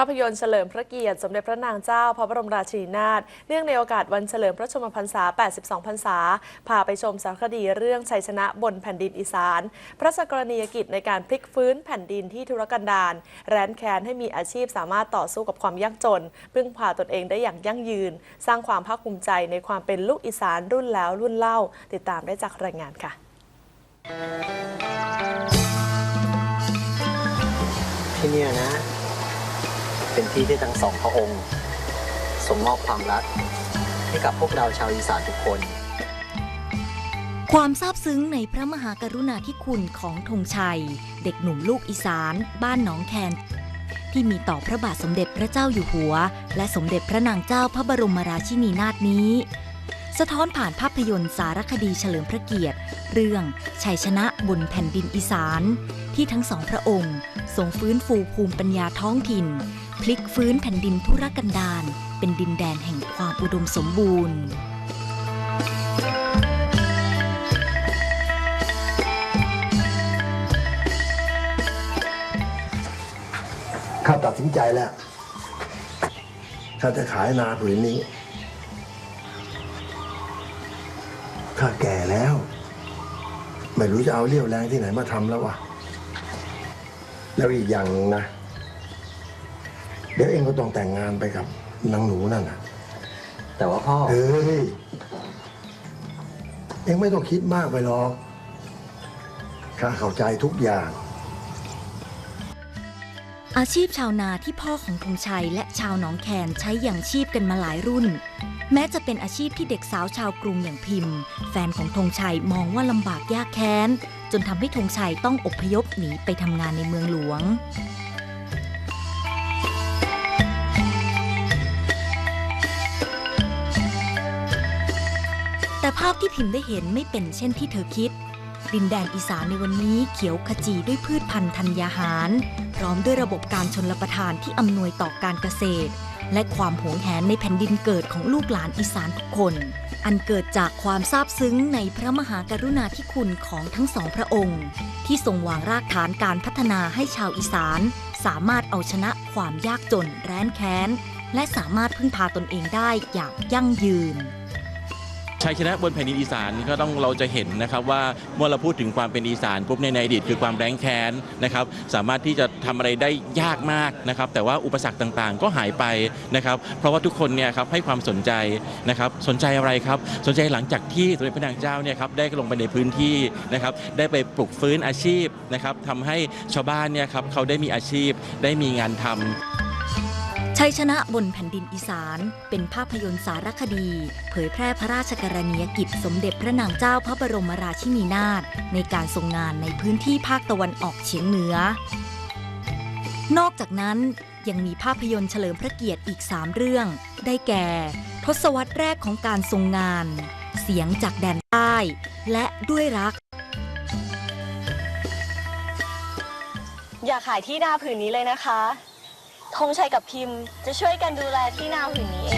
ภาพยนตร์เฉลิมพระเกียรติ สมเด็จพระนางเจ้า พระบรมราชินีนาถเนื่องในโอกาสวันเฉลิมพระชนมพรรษา 82 พรรษา พาไปชมสารคดีเรื่องชัยชนะบนแผ่นดินอีสาน พระสกรณียกิจในการพลิกฟื้นแผ่นดินที่ทุรกันดารแร้นแค้นให้มีอาชีพสามารถต่อสู้กับความยากจน พึ่งพาตนเองได้อย่างยั่งยืน สร้างความภาคภูมิใจในความเป็นลูกอีสานรุ่นแล้วรุ่นเล่า ติดตามได้จากรายงานค่ะที่เนี่ยนะ เป็นที่ที่ทั้งสองพระองค์ทรงมอบความรักให้กับพวกเราชาวอีสานทุกคน ความซาบซึ้งในพระมหากรุณาธิคุณของธงชัย เด็กหนุ่มลูกอีสาน บ้านหนองแคน ที่มีต่อพระบาทสมเด็จพระเจ้าอยู่หัว และสมเด็จพระนางเจ้าพระบรมราชินีนาถนี้ สะท้อนผ่านภาพยนตร์สารคดีเฉลิมพระเกียรติ เรื่องชัยชนะบนแผ่นดินอีสาน ที่ทั้งสองพระองค์ทรงฟื้นฟูภูมิปัญญาท้องถิ่น พลิกฟื้นแผ่นดินทุรกันดารเป็นดินแดนแห่งความอุดมสมบูรณ์ข้าตัดสินใจแล้วข้าจะขายนาผืนนี้ข้าแก่แล้ว ไม่รู้จะเอาเรี่ยวแรงที่ไหนมาทำแล้ววะแล้วอีกอย่างนึงนะ เดี๋ยวเองก็ต้องแต่งงานไปกับนางหนูนั่นน่ะ แต่ว่าพ่อ เอ้ย เองไม่ต้องคิดมากไปหรอกข้าเข้าใจทุกอย่าง อาชีพชาวนาที่พ่อของธงชัยและชาวหนองแคนใช้อย่างชีพกันมาหลายรุ่น แม้จะเป็นอาชีพที่เด็กสาวชาวกรุงอย่างพิมพ์ แฟนของธงชัยมองว่าลำบากยากแค้น จนทำให้ธงชัยต้องอพยพหนีไปทำงานในเมืองหลวง แต่ภาพที่พิมพ์ได้เห็นไม่เป็นเช่นที่เธอคิด ดินแดนอีสานในวันนี้เขียวขจีด้วยพืชพันธุ์ธัญญาหาร พร้อมด้วยระบบการชนรับประทานที่อำนวยต่อการเกษตร และความหวงแหนในแผ่นดินเกิดของลูกหลานอีสานทุกคน อันเกิดจากความซาบซึ้งในพระมหากรุณาธิคุณของทั้งสองพระองค์ ที่ทรงวางรากฐานการพัฒนาให้ชาวอีสาน สามารถเอาชนะความยากจนแร้นแค้นและสามารถพึ่งพาตนเองได้อย่างยั่งยืน ชัยชนะบนแผ่นดินอีสานก็ต้องเราจะเห็นนะครับว่าเมื่อเราพูดถึงความเป็นอีสานปุ๊บในในอดีตคือความแรงแค้นนะครับสามารถที่จะทำอะไรได้ยากมากนะครับแต่ว่าอุปสรรคต่างๆ ก็หายไปนะครับเพราะว่าทุกคนเนี่ยครับให้ความสนใจนะครับสนใจอะไรครับสนใจหลังจากที่สมเด็จพระนางเจ้าเนี่ยครับได้ลงไปในพื้นที่นะครับได้ไปปลุกฟื้นอาชีพนะครับทำให้ชาวบ้านเนี่ยครับเขาได้มีอาชีพได้มีงานทำ ชัยชนะบนแผ่นดินอีสาน เป็นภาพยนตร์สารคดี เผยแพร่พระราชกรณียกิจสมเด็จพระนางเจ้าพระบรมราชินีนาถในการทรงงานในพื้นที่ภาคตะวันออกเฉียงเหนือ นอกจากนั้นยังมีภาพยนตร์เฉลิมพระเกียรติอีก 3 เรื่อง ได้แก่ ทศวรรษแรกของการทรงงาน เสียงจากแดนใต้ และด้วยรัก อย่าขายที่นาผืนนี้เลยนะคะ คงชัยกับพิมพ์ จะช่วยกันดูแลที่นาผืนนี้เอง